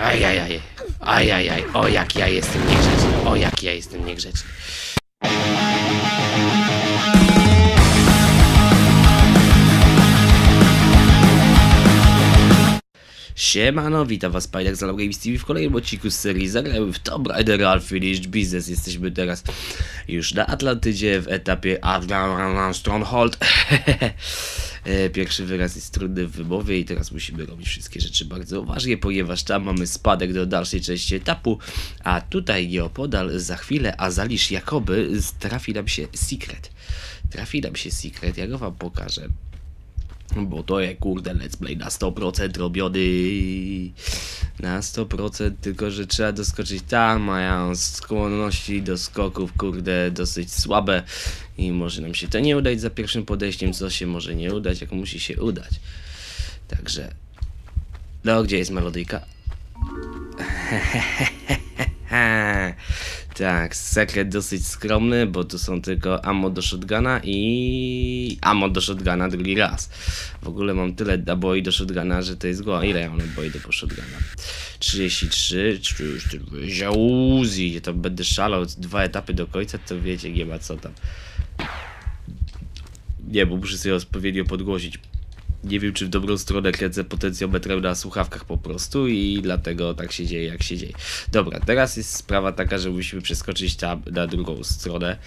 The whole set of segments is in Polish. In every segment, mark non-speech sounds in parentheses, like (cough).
Ajajaj, ajajaj, o jak ja jestem niegrzeczny, o jak ja jestem niegrzeczny. Siemano, witam was Spider z Games TV w kolejnym odcinku z serii Zagrajmy w Tomb Raider Unfinished Business. Jesteśmy teraz już na Atlantydzie w etapie Atlant Stronghold. (laughs) E, Pierwszy wyraz jest trudny w wymowie i teraz musimy robić wszystkie rzeczy bardzo uważnie, ponieważ tam mamy spadek do dalszej części etapu, a tutaj nieopodal za chwilę Azalisz jakoby trafi nam się Secret. Trafi nam się Secret, ja go wam pokażę. Bo to jest kurde let's play na 100% robiony na 100%, tylko że trzeba doskoczyć tam, a ja mam skłonności do skoków kurde dosyć słabe i może nam się to nie udać za pierwszym podejściem, co się może nie udać, jak musi się udać. Także, no gdzie jest melodyjka? (laughs) tak, sekret dosyć skromny, bo tu są tylko ammo do shotguna i ammo do shotguna drugi raz. W ogóle mam tyle naboi do shotguna, że to jest głowa. Ile ja mam naboi do shotguna? 33, 34, Uzi, to będę szalał dwa etapy do końca, to wiecie, nie ma co tam. Nie, bo muszę sobie odpowiednio podgłosić. Nie wiem, czy w dobrą stronę kręcę potencjometrem na słuchawkach po prostu i dlatego tak się dzieje, jak się dzieje. Dobra, teraz jest sprawa taka, że musimy przeskoczyć tam na drugą stronę. (laughs)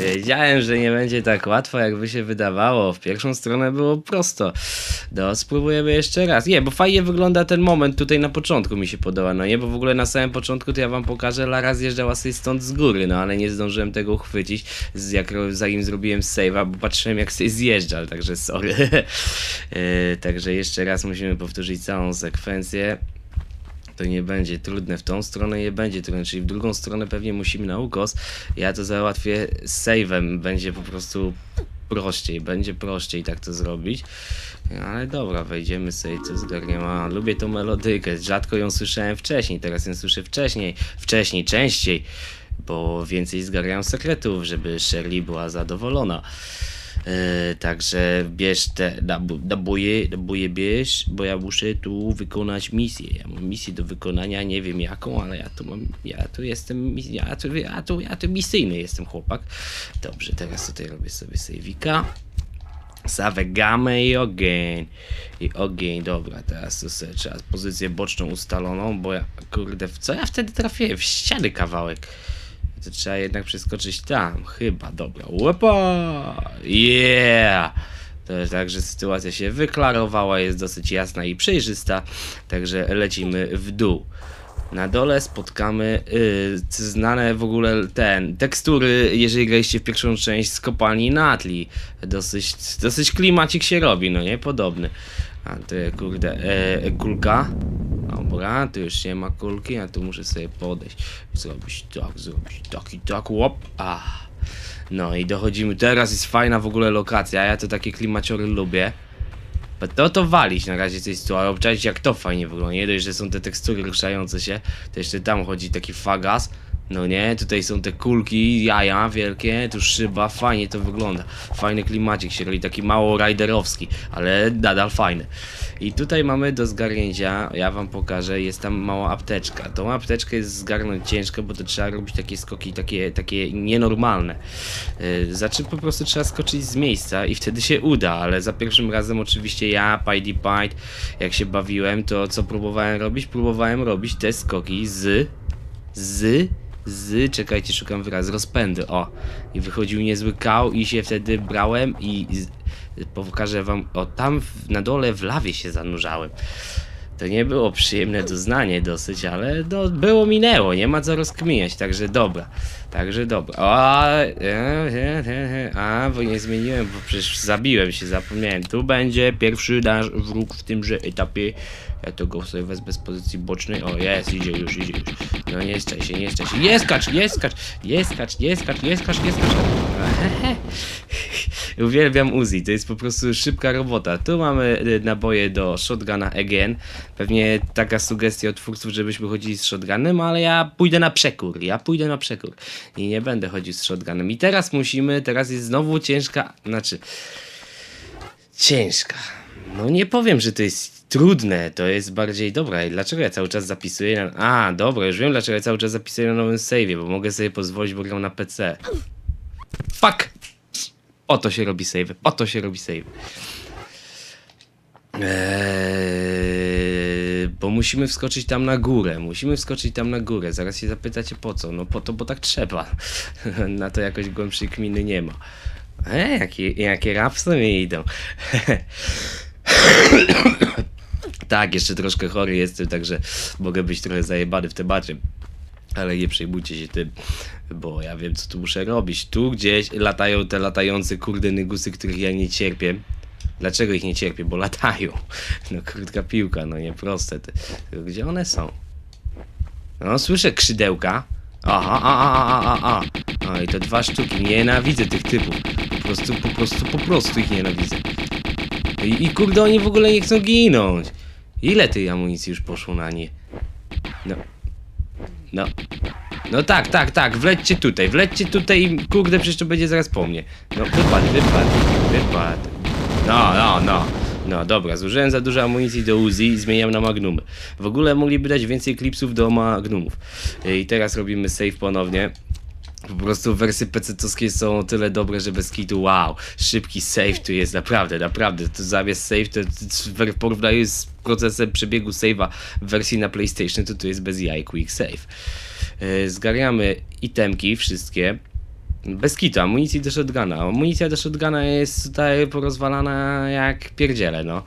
Wiedziałem, że nie będzie tak łatwo, jakby się wydawało. W pierwszą stronę było prosto. No, spróbujemy jeszcze raz. Nie, bo fajnie wygląda ten moment tutaj na początku mi się podoba, no nie? Bo w ogóle na samym początku to ja wam pokażę, Lara zjeżdżała sobie stąd z góry, no ale nie zdążyłem tego uchwycić, jak, zanim zrobiłem save'a, bo patrzyłem jak sobie zjeżdża, także sorry. Yy, (laughs) także jeszcze raz musimy powtórzyć całą sekwencję to nie będzie trudne w tą stronę, nie będzie trudne, czyli w drugą stronę pewnie musimy na ukos. Ja to załatwię z save'em, będzie po prostu prościej, będzie prościej tak to zrobić. Ale dobra, wejdziemy sobie, co zgarniemy. A, Lubię tą melodykę, rzadko ją słyszałem wcześniej, teraz ją słyszę wcześniej, wcześniej, częściej, bo więcej zgarniam sekretów, żeby Shirley była zadowolona. E, także bierz te naboje, naboje bierz, bo ja muszę tu wykonać misję. Ja mam misję do wykonania, nie wiem jaką, ale ja tu mam, ja tu jestem, ja tu, ja tu, ja tu misyjny jestem chłopak. Dobrze, teraz tutaj robię sobie sejwika. Zawegamy i ogień. I ogień, dobra, teraz to sobie trzeba pozycję boczną ustaloną, bo ja, kurde, w co ja wtedy trafiłem? W ściany kawałek. To trzeba jednak przeskoczyć tam, chyba, dobra. Łopa! Yeah! To jest tak, że sytuacja się wyklarowała, jest dosyć jasna i przejrzysta, także lecimy w dół. Na dole spotkamy y, znane w ogóle ten tekstury, jeżeli graliście w pierwszą część z kopalni Natli. Dosyć, dosyć klimacik się robi, no nie? Podobny. A tu jest, kurde, e, kulka. Dobra, tu już nie ma kulki, a tu muszę sobie podejść. Zrobić tak, zrobić tak i tak, łop. A. No i dochodzimy, teraz jest fajna w ogóle lokacja, ja to takie klimaciory lubię. To to walić na razie tej sytuacji, obczajcie jak to fajnie wygląda, nie dość, że są te tekstury ruszające się, to jeszcze tam chodzi taki fagas, no nie, tutaj są te kulki, jaja wielkie, tu szyba, fajnie to wygląda, fajny klimacik się robi, taki mało riderowski, ale nadal fajny. I tutaj mamy do zgarnięcia, ja wam pokażę, jest tam mała apteczka, tą apteczkę jest zgarnąć ciężko, bo to trzeba robić takie skoki, takie, takie nienormalne. Yy, Znaczy po prostu trzeba skoczyć z miejsca i wtedy się uda, ale za pierwszym razem oczywiście ja, Pidy Pite, jak się bawiłem, to co próbowałem robić? Próbowałem robić te skoki z, z, z, czekajcie, szukam wyraz, rozpędy, o. I wychodził niezły kał i się wtedy brałem i pokażę wam, o tam w, na dole w lawie się zanurzałem. To nie było przyjemne doznanie dosyć, ale no, było minęło, nie ma co rozkminiać, także dobra. Także dobra. A, e, e, e, e, a, bo nie zmieniłem, bo przecież zabiłem się, zapomniałem. Tu będzie pierwszy nasz wróg w tymże etapie. Ja to go sobie wezmę z pozycji bocznej. O, jest, idzie już, idzie już. No nie skacz się, nie skacz się. Nie skacz, nie skacz, nie skacz, nie skacz, nie (laughs) skacz, nie. Uwielbiam Uzi, to jest po prostu szybka robota. Tu mamy y, naboje do shotguna again. Pewnie taka sugestia od twórców, żebyśmy chodzili z shotgunem, ale ja pójdę na przekór. Ja pójdę na przekór i nie będę chodził z shotgunem. I teraz musimy, teraz jest znowu ciężka, znaczy ciężka. No nie powiem, że to jest trudne, to jest bardziej dobra. I dlaczego ja cały czas zapisuję na... A, dobra, już wiem dlaczego ja cały czas zapisuję na nowym save'ie, bo mogę sobie pozwolić, bo gram na PC. Fuck! Oto się robi save, oto się robi save. Eee, bo musimy wskoczyć tam na górę, musimy wskoczyć tam na górę. Zaraz się zapytacie po co? No po to, bo tak trzeba. (laughs) na to jakoś głębszej kminy nie ma. E, jakie, jakie rapsy mi idą. (laughs) tak, jeszcze troszkę chory jestem, także mogę być trochę zajebany w temacie. Ale nie przejmujcie się tym, bo ja wiem, co tu muszę robić. Tu gdzieś latają te latające kurde nygusy, których ja nie cierpię. Dlaczego ich nie cierpię? Bo latają. No krótka piłka, no nieproste. Te. Tylko Gdzie one są? No, słyszę krzydełka. Aha, a, a, a, a, a. A, i to dwa sztuki. Nienawidzę tych typów. Po prostu, po prostu, po prostu ich nienawidzę. I, I kurde, oni w ogóle nie chcą ginąć. Ile tej amunicji już poszło na nie? No. No. No tak, tak, tak, wlećcie tutaj, wlećcie tutaj i kurde, przecież to będzie zaraz po mnie. No, wypad, wypad, wypad. No, no, no. No dobra, zużyłem za dużo amunicji do Uzi i zmieniam na Magnumy. W ogóle mogliby dać więcej klipsów do Magnumów. I teraz robimy save ponownie. Po prostu wersje PC-owskie są o tyle dobre, że bez kitu wow, szybki save tu jest naprawdę, naprawdę, to zamiast save to w porównaniu z procesem przebiegu save'a w wersji na PlayStation to tu jest bez jaj quick save. Yy, Zgarniamy itemki wszystkie, bez kitu, amunicji do shotguna. Amunicja do shotguna jest tutaj porozwalana jak pierdziele, no.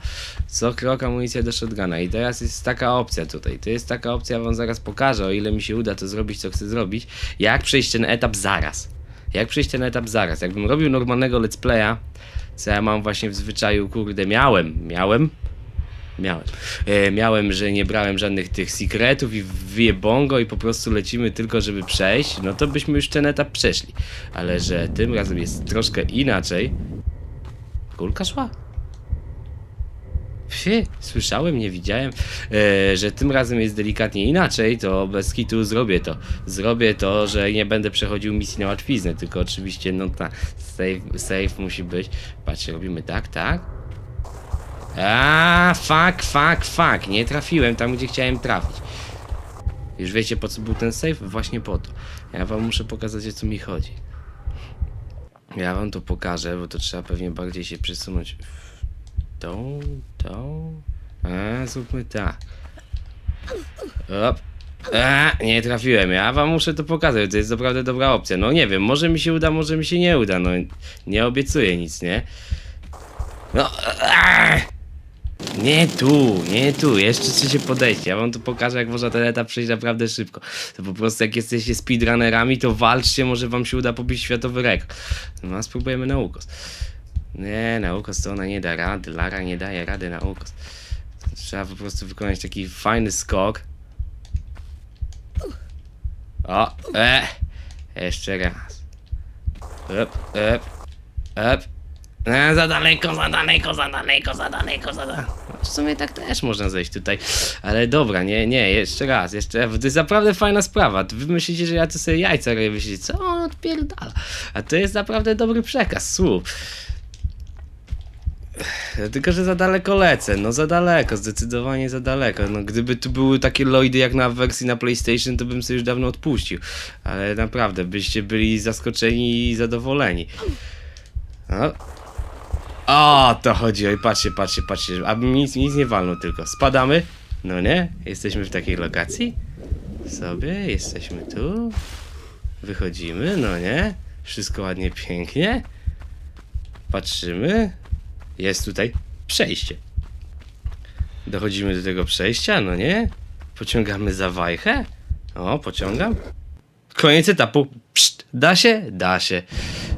Co krok amunicja do shotguna. I teraz jest taka opcja tutaj. To jest taka opcja, wam zaraz pokażę, o ile mi się uda to zrobić, co chcę zrobić. Jak przejść ten etap zaraz. Jak przejść ten etap zaraz. Jakbym robił normalnego let's playa, co ja mam właśnie w zwyczaju, kurde, miałem, miałem, Miałem. E, miałem, że nie brałem żadnych tych secretów i wbiję bongo i po prostu lecimy tylko, żeby przejść, no to byśmy już ten etap przeszli. Ale że tym razem jest troszkę inaczej. Kulka szła? Wsie, słyszałem, nie widziałem, e, że tym razem jest delikatnie inaczej, to bez kitu zrobię to. Zrobię to, że nie będę przechodził misji na łatwiznę, tylko oczywiście, no ta, save, save musi być. Patrzcie, robimy tak, tak, a, fuck, fuck, fuck. Nie trafiłem tam, gdzie chciałem trafić. Już wiecie, po co był ten save? Właśnie po to. Ja wam muszę pokazać, o co mi chodzi. Ja wam to pokażę, bo to trzeba pewnie bardziej się przesunąć w tą, tą. A, zróbmy tak. Op. A, nie trafiłem. Ja wam muszę to pokazać. To jest naprawdę dobra opcja. No nie wiem, może mi się uda, może mi się nie uda. No nie obiecuję nic, nie? No. A! Nie tu, nie tu, jeszcze trzecie podejście. Ja wam tu pokażę, jak można ten etap przejść naprawdę szybko. To po prostu jak jesteście speedrunnerami, to walczcie, może wam się uda pobić światowy rekord. No a spróbujemy na ukos. Nie, na ukos to ona nie da rady, Lara nie daje rady na ukos. Trzeba po prostu wykonać taki fajny skok. O, e, jeszcze raz. Up, up, up. E, za daleko, za daleko, za daleko, za daleko, za daleko. W sumie tak też można zejść tutaj. Ale dobra, nie, nie, jeszcze raz, jeszcze. To jest naprawdę fajna sprawa. Wy myślicie, że ja tu sobie jajca robię, myślicie, co on odpierdala. A to jest naprawdę dobry przekaz, słów. Tylko, że za daleko lecę, no za daleko, zdecydowanie za daleko. No, gdyby tu były takie Lloydy jak na wersji na PlayStation, to bym sobie już dawno odpuścił. Ale naprawdę, byście byli zaskoczeni i zadowoleni. No, o, to chodzi, oj, patrzcie, patrzcie, patrzcie, aby nic, nic nie walną tylko. Spadamy, no nie? Jesteśmy w takiej lokacji. Sobie, jesteśmy tu. Wychodzimy, no nie? Wszystko ładnie, pięknie. Patrzymy. Jest tutaj przejście. Dochodzimy do tego przejścia, no nie? Pociągamy za wajchę. O, pociągam. Koniec etapu. Pszt, da się? Da się.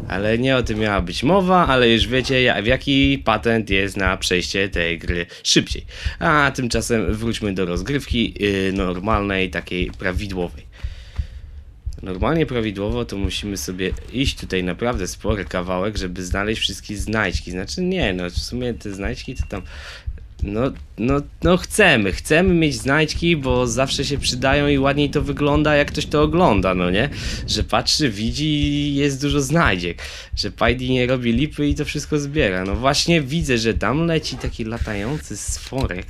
Ale nie o tym miała być mowa, ale już wiecie, w jaki patent jest na przejście tej gry szybciej. A tymczasem wróćmy do rozgrywki yy, normalnej, takiej prawidłowej. Normalnie prawidłowo to musimy sobie iść tutaj naprawdę spory kawałek, żeby znaleźć wszystkie znajdźki. Znaczy nie, no w sumie te znajdźki to tam No, no, no chcemy, chcemy mieć znajdźki, bo zawsze się przydają i ładniej to wygląda, jak ktoś to ogląda, no nie? Że patrzy, widzi i jest dużo znajdziek. Że Pajdi nie robi lipy i to wszystko zbiera. No właśnie widzę, że tam leci taki latający stworek.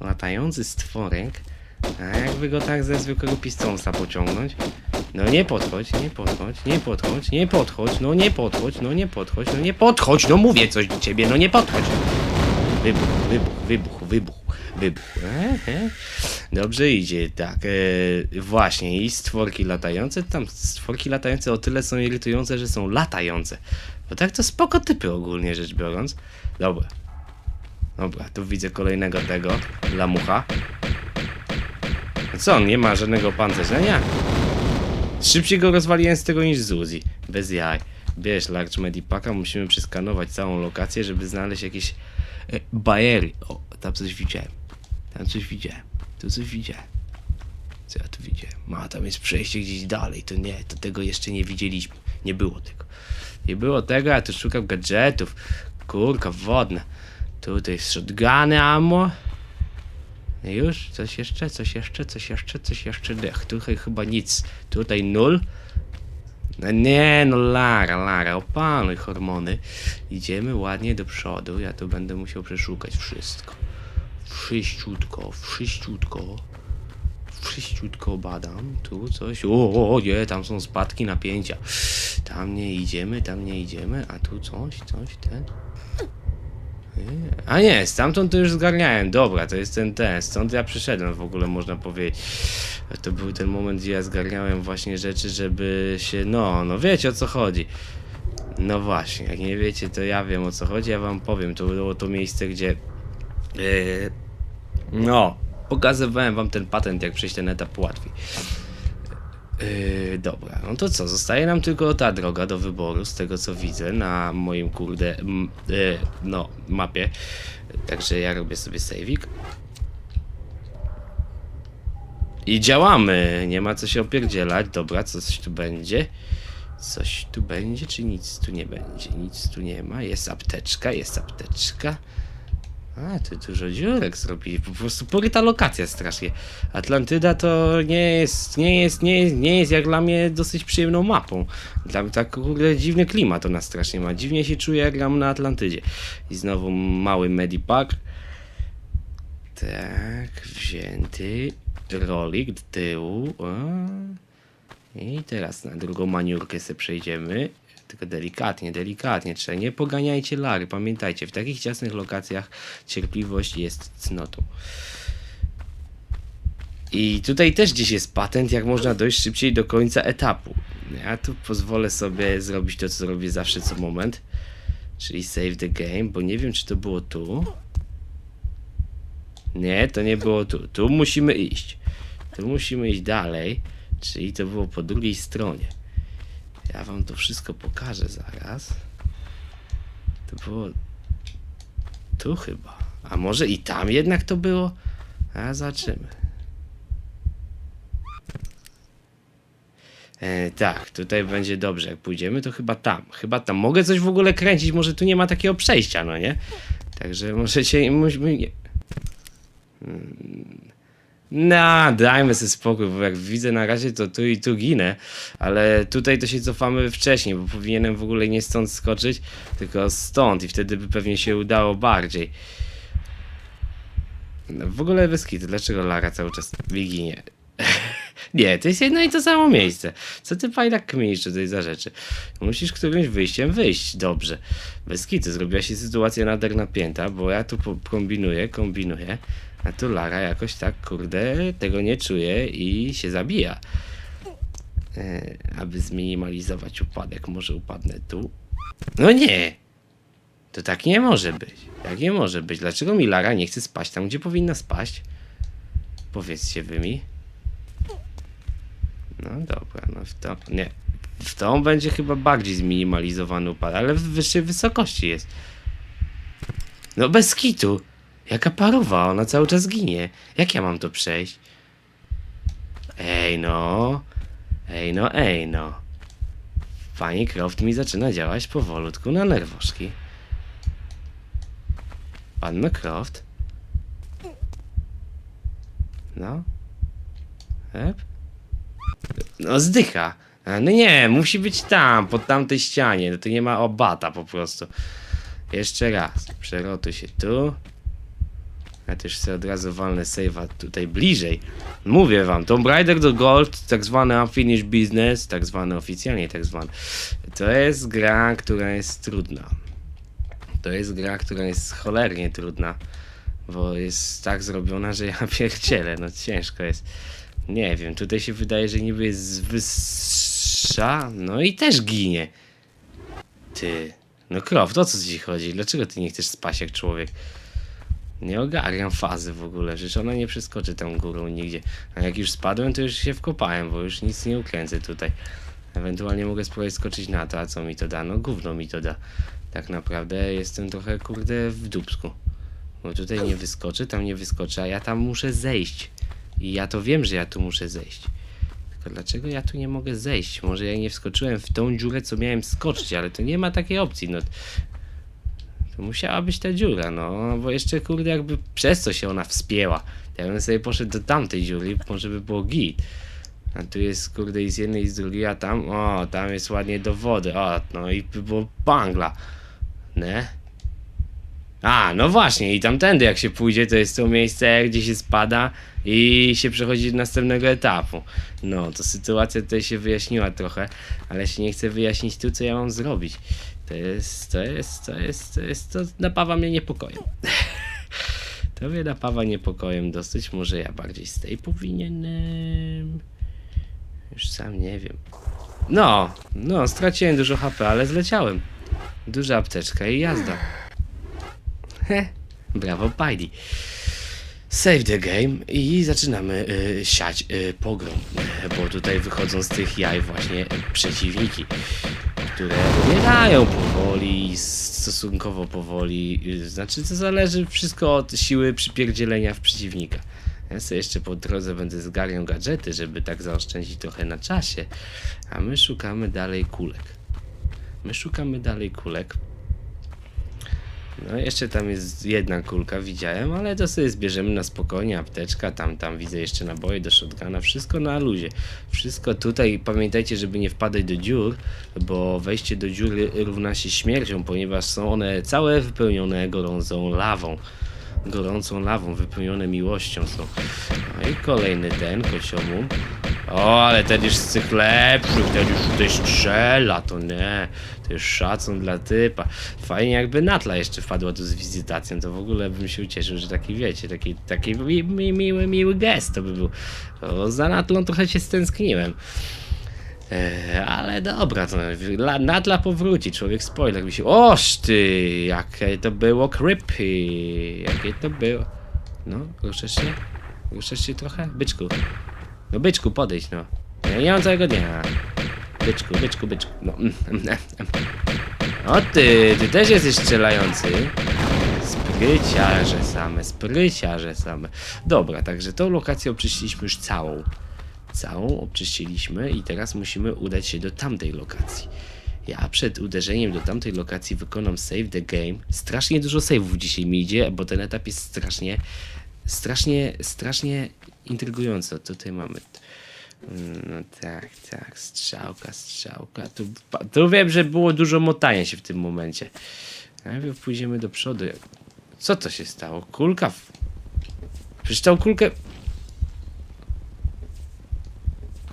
Latający stworek. A jakby go tak ze zwykłego pistonsa pociągnąć? No nie podchodź, nie podchodź, nie podchodź, nie podchodź, no nie podchodź, no nie podchodź, no nie podchodź, no mówię coś do ciebie, no nie podchodź. Wybuch, wybuch, wybuch, wybuch, wybuch. Dobrze idzie, tak. E, właśnie, i stworki latające. Tam stworki latające o tyle są irytujące, że są latające. Bo tak to spoko typy ogólnie rzecz biorąc. Dobra. Dobra, tu widzę kolejnego tego lamucha. Co, on nie ma żadnego pancerzenia? Szybciej go rozwaliłem z tego niż z Uzi. Bez jaj. Bierz Large Medipaka, musimy przeskanować całą lokację, żeby znaleźć jakieś e, bajery. O, tam coś widziałem. Tam coś widziałem. Tu coś widziałem. Co ja tu widziałem? Ma, tam jest przejście gdzieś dalej. To nie, to tego jeszcze nie widzieliśmy. Nie było tego. Nie było tego, a tu szukam gadżetów. Kurka wodna. Tutaj shotguny, ammo. Już? Coś jeszcze? Coś jeszcze? Coś jeszcze? Coś jeszcze? Dech. Tutaj chyba nic. Tutaj nul. No nie, no Lara, Lara, opanuj hormony. Idziemy ładnie do przodu. Ja tu będę musiał przeszukać wszystko. Wszyściutko, wszyściutko. Wszyściutko badam. Tu coś. O, o, nie, tam są spadki napięcia. Tam nie idziemy, tam nie idziemy. A tu coś, coś, ten. A nie, stamtąd to już zgarniałem. Dobra, to jest ten ten. Stąd ja przyszedłem w ogóle, można powiedzieć. To był ten moment, gdzie ja zgarniałem właśnie rzeczy, żeby się. No, no wiecie o co chodzi. No właśnie, jak nie wiecie, to ja wiem o co chodzi, ja wam powiem. To było to miejsce, gdzie. Yy, no, pokazywałem wam ten patent, jak przejść ten etap łatwiej. Yy, dobra, no to co? Zostaje nam tylko ta droga do wyboru, z tego co widzę na moim kurde m, yy, no, mapie. Także ja robię sobie saving. I działamy, nie ma co się opierdzielać. Dobra, coś tu będzie. Coś tu będzie, czy nic tu nie będzie? Nic tu nie ma. Jest apteczka, jest apteczka. A, tu dużo dziurek zrobili. Po prostu poryta lokacja strasznie. Atlantyda to nie jest, nie jest, nie jest, nie jest jak dla mnie dosyć przyjemną mapą. Dla mnie tak kurde dziwny klimat ona strasznie ma. Dziwnie się czuję jak gram na Atlantydzie. I znowu mały medipack. Tak, wzięty. Rolik do tyłu. I teraz na drugą maniurkę sobie przejdziemy. Tylko delikatnie, delikatnie. Trzeba nie poganiajcie lary. Pamiętajcie, w takich ciasnych lokacjach cierpliwość jest cnotą. I tutaj też gdzieś jest patent, jak można dojść szybciej do końca etapu. Ja tu pozwolę sobie zrobić to, co robię zawsze co moment. Czyli save the game, bo nie wiem, czy to było tu. Nie, to nie było tu. Tu musimy iść. Tu musimy iść dalej. Czyli to było po drugiej stronie. Ja wam to wszystko pokażę zaraz. To było tu chyba. A może i tam jednak to było? A zobaczymy. E, tak, tutaj będzie dobrze. Jak pójdziemy, to chyba tam. Chyba tam. Mogę coś w ogóle kręcić, może tu nie ma takiego przejścia, no nie? Także możecie. Musimy, nie. No, dajmy sobie spokój, bo jak widzę na razie, to tu i tu ginę, ale tutaj to się cofamy wcześniej, bo powinienem w ogóle nie stąd skoczyć, tylko stąd i wtedy by pewnie się udało bardziej. No, w ogóle Wyskit, dlaczego Lara cały czas mi ginie? (laughs) nie, to jest jedno i to samo miejsce. Co ty fajnie kminisz tutaj za rzeczy? Musisz którymś wyjściem wyjść dobrze. Bez kitu, zrobiła się sytuacja nader napięta, bo ja tu kombinuję, kombinuję, a tu Lara jakoś tak, kurde, tego nie czuje i się zabija. E, aby zminimalizować upadek, może upadnę tu. No nie! To tak nie może być. Tak nie może być. Dlaczego mi Lara nie chce spaść tam, gdzie powinna spaść? Powiedzcie wy mi. No dobra, no w to. Nie. W tą będzie chyba bardziej zminimalizowany upad, ale w wyższej wysokości jest. No bez kitu. Jaka paruwa, ona cały czas ginie. Jak ja mam to przejść? Ej no. Ej no, ej no. Pani Croft mi zaczyna działać powolutku na nerwoszki. Panno Croft? No. Ep. No zdycha. No nie, musi być tam, pod tamtej ścianie. No to nie ma obata po prostu. Jeszcze raz. Przerotuj się tu. Ja też sobie od razu walnę save'a tutaj bliżej. Mówię wam, Tomb Raider do Gold, tak zwany unfinished business, tak zwany oficjalnie tak zwany. To jest gra, która jest trudna. To jest gra, która jest cholernie trudna. Bo jest tak zrobiona, że ja (laughs) pierdzielę, no ciężko jest. Nie wiem, tutaj się wydaje, że niby jest wyższa, no i też ginie. Ty, no Croft, o co ci chodzi? Dlaczego ty nie chcesz spać jak człowiek? Nie ogarniam fazy w ogóle, przecież ona nie przeskoczy tam górą nigdzie. A jak już spadłem, to już się wkopałem, bo już nic nie ukręcę tutaj. Ewentualnie mogę spróbować skoczyć na to, a co mi to da? No gówno mi to da. Tak naprawdę jestem trochę kurde w dupsku. Bo tutaj nie wyskoczy, tam nie wyskoczy, a ja tam muszę zejść. I ja to wiem, że ja tu muszę zejść. Tylko dlaczego ja tu nie mogę zejść? Może ja nie wskoczyłem w tą dziurę, co miałem skoczyć, ale to nie ma takiej opcji. No, musiała być ta dziura, no, bo jeszcze kurde jakby przez co się ona wspięła. Ja bym sobie poszedł do tamtej dziury, może by było git. A tu jest kurde i z jednej i z drugiej, a tam, o, tam jest ładnie do wody, o, no i by było bangla. Ne? A, no właśnie, i tamtędy jak się pójdzie, to jest to miejsce, gdzie się spada i się przechodzi do następnego etapu. No, to sytuacja tutaj się wyjaśniła trochę, ale się nie chcę wyjaśnić tu, co ja mam zrobić. To jest, to jest, to jest, to jest, to napawa mnie niepokojem. (laughs) to mnie napawa niepokojem dosyć, może ja bardziej z tej powinienem... Już sam nie wiem. No, no, straciłem dużo HP, ale zleciałem. Duża apteczka i jazda. Heh, brawo Pajdi. Save the game i zaczynamy y, siać y, pogrom, bo tutaj wychodzą z tych jaj właśnie przeciwniki, które umierają powoli, stosunkowo powoli, y, znaczy to zależy wszystko od siły przypierdzielenia w przeciwnika. Ja sobie jeszcze po drodze będę zgarniał gadżety, żeby tak zaoszczędzić trochę na czasie, a my szukamy dalej kulek. My szukamy dalej kulek, no jeszcze tam jest jedna kulka, widziałem, ale to sobie zbierzemy na spokojnie, apteczka, tam, tam widzę jeszcze naboje do shotguna, wszystko na luzie. Wszystko tutaj, pamiętajcie, żeby nie wpadać do dziur, bo wejście do dziury równa się śmiercią, ponieważ są one całe wypełnione gorącą lawą. Gorącą lawą, wypełnione miłością są. No i kolejny ten, kociomu. O, ale ten już z tych lepszych, ten już tutaj strzela, to nie. Szacun dla typa. Fajnie jakby Natla jeszcze wpadła tu z wizytacją, to w ogóle bym się ucieszył, że taki wiecie, taki, taki mi, mi, miły, miły gest to by był. Za Natlą trochę się stęskniłem. E, ale dobra, to Natla powróci, człowiek spoiler mi się. Oż ty, jakie to było creepy, jakie to było. No, ruszasz się? Ruszasz się trochę? Byczku. No byczku, podejdź no. Ja nie mam całego dnia. Byczku, byczku, byczku. No. mm, mm, mm. O ty, ty też jesteś strzelający. Spryciarze same, spryciarze same. Dobra, także tą lokację oczyściliśmy już całą. Całą oczyściliśmy i teraz musimy udać się do tamtej lokacji. Ja przed uderzeniem do tamtej lokacji wykonam save the game. Strasznie dużo saveów dzisiaj mi idzie, bo ten etap jest strasznie, strasznie, strasznie intrygujący. Co tutaj mamy? No tak, tak, strzałka, strzałka. Tu, tu wiem, że było dużo motania się w tym momencie. Najpierw pójdziemy do przodu. Co to się stało? Kulka? W... Przecież tą kulkę...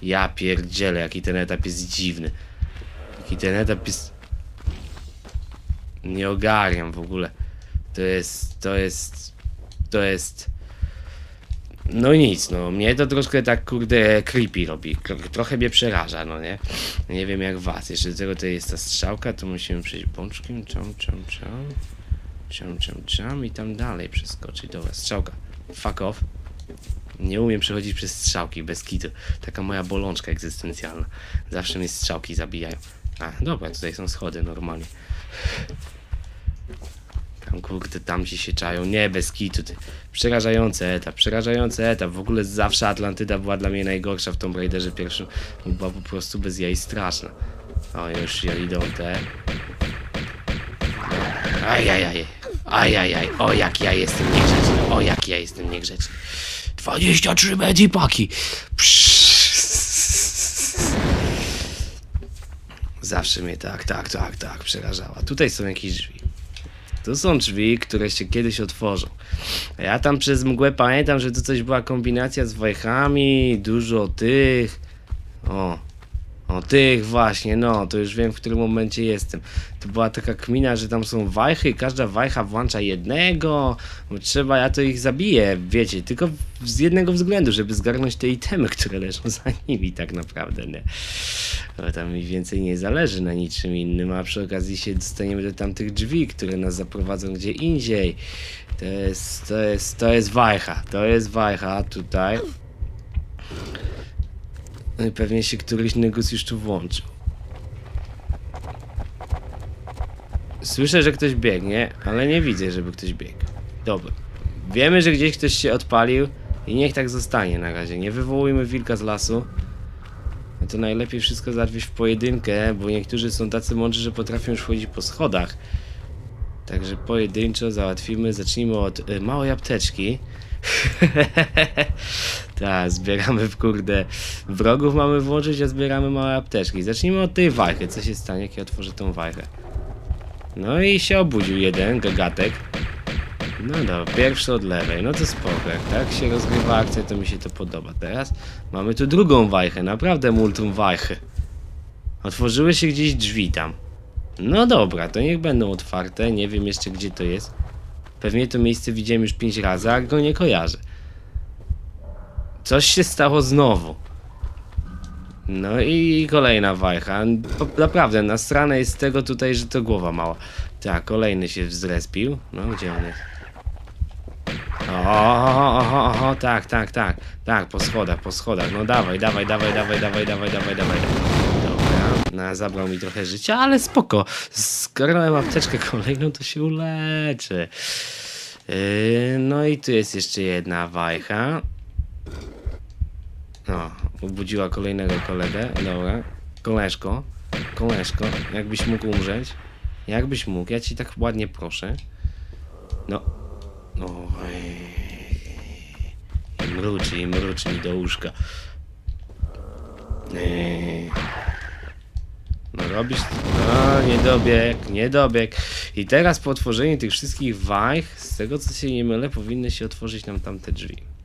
Ja pierdzielę, jaki ten etap jest dziwny. Jaki ten etap jest... Nie ogarniam w ogóle. To jest... To jest... To jest... No nic, no mnie to troszkę tak kurde creepy robi. Tro- Trochę mnie przeraża, no nie? Nie wiem jak was. Jeszcze tego tutaj jest ta strzałka, to musimy przejść bączkiem, czam, czam, czam. Czam, czam, czam i tam dalej przeskoczyć. Dobra, strzałka. Fuck off. Nie umiem przechodzić przez strzałki, bez kitu. Taka moja bolączka egzystencjalna. Zawsze mnie strzałki zabijają. A, dobra, tutaj są schody normalnie. Tam kurde, tam ci się czają. Nie, bez kitu. Ty. Przerażający etap, przerażający etap. W ogóle zawsze Atlantyda była dla mnie najgorsza w Tomb Raiderze pierwszym. Była po prostu bez jaj straszna. O, już ja idą te. Ajajaj. Ajajaj. O, jak ja jestem niegrzeczny. O, jak ja jestem niegrzeczny. 23 medipaki! Zawsze mnie tak, tak, tak, tak przerażała. Tutaj są jakieś drzwi. Tu są drzwi, które się kiedyś otworzą. A ja tam przez mgłę pamiętam, że to coś była kombinacja z wajchami, dużo tych. O, o tych właśnie, no, to już wiem w którym momencie jestem. To była taka kmina, że tam są wajchy, każda wajcha włącza jednego, trzeba, ja to ich zabiję, wiecie, tylko z jednego względu, żeby zgarnąć te itemy, które leżą (laughs) za nimi tak naprawdę, nie? Bo tam mi więcej nie zależy na niczym innym, a przy okazji się dostaniemy do tamtych drzwi, które nas zaprowadzą gdzie indziej. To jest, to jest, to jest wajcha, to jest wajcha tutaj. No i pewnie się któryś negus już tu włączył. Słyszę, że ktoś biegnie, ale nie widzę, żeby ktoś biegł. Dobra. Wiemy, że gdzieś ktoś się odpalił i niech tak zostanie na razie. Nie wywołujmy wilka z lasu. No to najlepiej wszystko załatwić w pojedynkę, bo niektórzy są tacy mądrzy, że potrafią już wchodzić po schodach. Także pojedynczo załatwimy. Zacznijmy od y, małej apteczki. (laughs) Tak, zbieramy w kurde. Wrogów mamy włączyć, a zbieramy małe apteczki. Zacznijmy od tej wajchy. Co się stanie, jak ja otworzę tą wajchę? No i się obudził jeden gagatek. No dobra, pierwszy od lewej. No to spoko. Jak tak się rozgrywa akcja, to mi się to podoba. Teraz mamy tu drugą wajchę. Naprawdę multum wajchy. Otworzyły się gdzieś drzwi tam. No dobra, to niech będą otwarte. Nie wiem jeszcze gdzie to jest. Pewnie to miejsce widziałem już pięć razy, a go nie kojarzę. Coś się stało znowu. No i kolejna wajcha. Po- Naprawdę, nasrane jest z tego tutaj, że to głowa mała. Tak, kolejny się zrespił. No, gdzie on jest? Oho, oho, oho, tak, tak, tak. Tak, po schodach, po schodach. No dawaj, dawaj, dawaj, dawaj, dawaj, dawaj, dawaj, dawaj. Dobra, no, zabrał mi trochę życia, ale spoko. Zgarnąłem apteczkę kolejną, to się uleczy. Yy, no i tu jest jeszcze jedna wajcha. O, obudziła kolejnego kolegę. Dobra. Koleżko, koleżko, jakbyś mógł umrzeć? Jakbyś mógł? Ja ci tak ładnie proszę. No. No. I mruczy, i mruczy mi do łóżka. No robisz... No, niedobieg, niedobieg. I teraz po otworzeniu tych wszystkich wajch, z tego co się nie mylę, powinny się otworzyć nam tamte drzwi.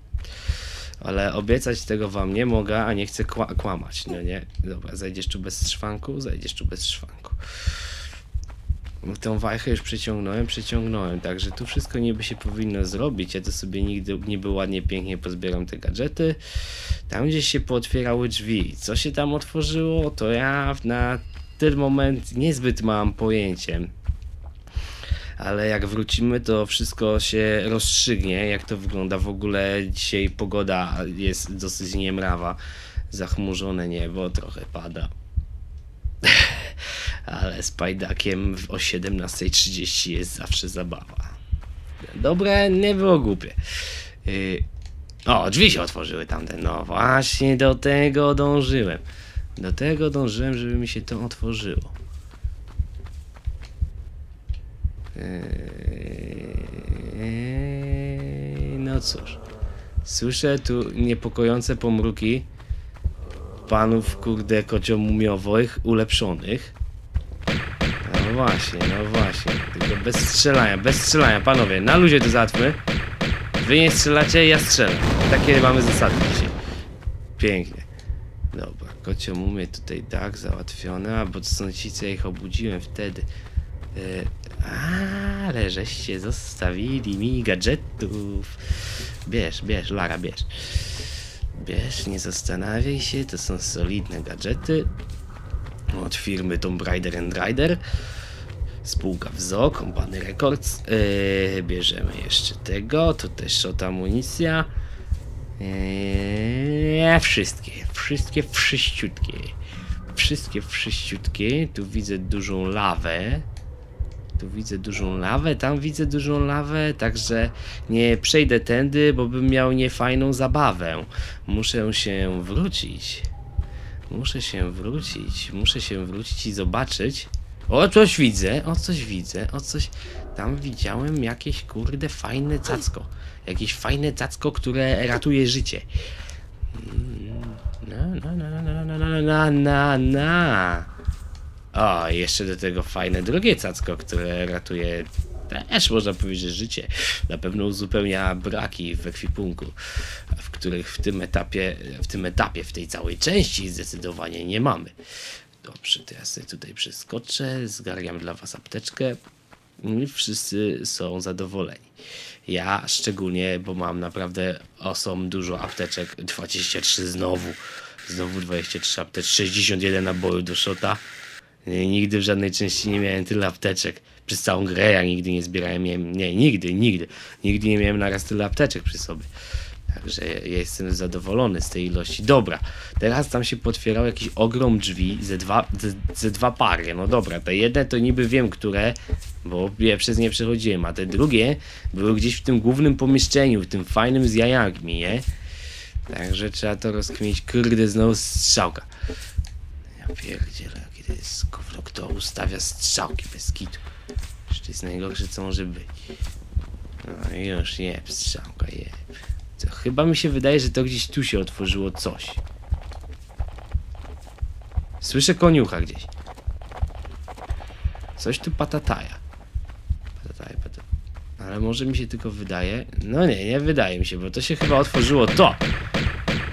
Ale obiecać tego wam nie mogę, a nie chcę kła- kłamać, no nie? Dobra, zajdziesz tu bez szwanku, zajdziesz tu bez szwanku. Tą wajchę już przeciągnąłem, przeciągnąłem, także tu wszystko niby się powinno zrobić. Ja to sobie nigdy niby ładnie, pięknie pozbieram te gadżety. Tam gdzieś się pootwierały drzwi. Co się tam otworzyło, to ja na ten moment niezbyt mam pojęcie. Ale jak wrócimy, to wszystko się rozstrzygnie, jak to wygląda. W ogóle dzisiaj pogoda jest dosyć niemrawa. Zachmurzone niebo, trochę pada. (laughs) Ale z pajdakiem o 17.30 jest zawsze zabawa. Dobre, nie było głupie. Yy, o, drzwi się otworzyły tamte. No właśnie do tego dążyłem. Do tego dążyłem, żeby mi się to otworzyło. Eee, no cóż. Słyszę tu niepokojące pomruki panów, kurde, kociomumiowych, ulepszonych. No właśnie, no właśnie. Tylko bez strzelania, bez strzelania, panowie. Na luzie to załatwmy. Wy nie strzelacie, ja strzelam. Takie mamy zasady dzisiaj. Pięknie. Dobra, kocio mumie tutaj tak załatwione, a bo to są ci, co ja ich obudziłem wtedy. E, ale żeście zostawili mi gadżetów. Bierz, bierz, Lara, bierz. Bierz, nie zastanawiaj się, to są solidne gadżety. Od firmy Tomb Raider and Rider. Spółka WZO, Company Records. Yy, bierzemy jeszcze tego, to też shot amunicja. Yy, wszystkie, wszystkie, wszyściutkie. Wszystkie, wszyściutkie. Tu widzę dużą lawę. Tu widzę dużą lawę, tam widzę dużą lawę, także nie przejdę tędy, bo bym miał niefajną zabawę. Muszę się wrócić. Muszę się wrócić, muszę się wrócić i zobaczyć. O, coś widzę, o coś widzę, o coś. tam widziałem jakieś kurde fajne cacko. Jakieś fajne cacko, które ratuje życie. Mm, Na, na, na, na, na, na, na, na, na. O, jeszcze do tego fajne drugie cacko, które ratuje też można powiedzieć, życie. Na pewno uzupełnia braki w ekwipunku, w których w tym etapie, w tym etapie, w tej całej części zdecydowanie nie mamy. Dobrze, to ja sobie tutaj przeskoczę, zgarniam dla was apteczkę i wszyscy są zadowoleni. Ja szczególnie, bo mam naprawdę osom dużo apteczek, 23 znowu, znowu 23 apteczek, 61 nabojów do shota. Nie, Nigdy w żadnej części nie miałem tyle apteczek. Przez całą grę ja nigdy nie zbierałem, miałem, nie, nigdy, nigdy. Nigdy nie miałem naraz tyle apteczek przy sobie. Także ja jestem zadowolony z tej ilości. Dobra, teraz tam się potwierał jakiś ogrom drzwi, ze dwa, ze, ze dwa pary. No dobra, te jedne to niby wiem, które, bo przez nie przechodziłem, a te drugie były gdzieś w tym głównym pomieszczeniu, w tym fajnym z jajami, nie? Także trzeba to rozkminić. Kurde, znowu strzałka. Ja pierdzielę, jest gówno, kto ustawia strzałki bez kitu. Jeszcze jest najgorsze, co może być. No już, jeb, strzałka, jeb. To chyba mi się wydaje, że to gdzieś tu się otworzyło coś. Słyszę koniucha gdzieś. Coś tu patataja. Patataja, patataja. Ale może mi się tylko wydaje. No nie, nie wydaje mi się, bo to się chyba otworzyło to.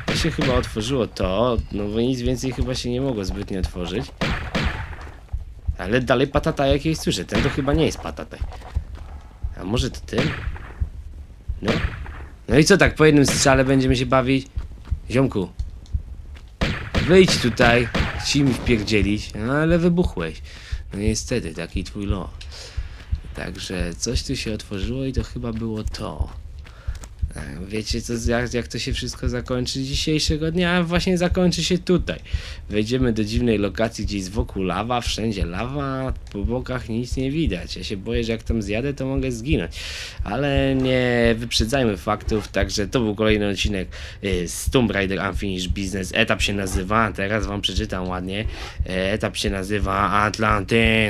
To się chyba otworzyło to, no bo nic więcej chyba się nie mogło zbytnio otworzyć. Ale dalej patataj jakieś słyszę. Ten to chyba nie jest patataj. A może to ten? No. No i co tak, po jednym strzale będziemy się bawić? Ziomku. Wyjdź tutaj. Ci mi wpierdzielić. No ale wybuchłeś. No niestety, taki twój los. Także coś tu się otworzyło i to chyba było to. Wiecie, co, jak, jak to się wszystko zakończy dzisiejszego dnia? Właśnie zakończy się tutaj. Wejdziemy do dziwnej lokacji, gdzie jest wokół lawa, wszędzie lawa, po bokach nic nie widać. Ja się boję, że jak tam zjadę, to mogę zginąć. Ale nie wyprzedzajmy faktów, także to był kolejny odcinek y, z Tomb Raider Unfinished Business. Etap się nazywa, teraz wam przeczytam ładnie. E, Etap się nazywa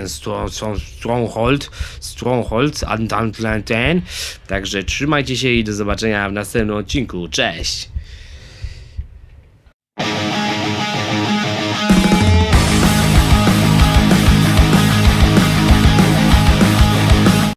Stro- Stronghold. Stronghold Atlantin. Także trzymajcie się i do zobaczenia w następnym odcinku. Cześć!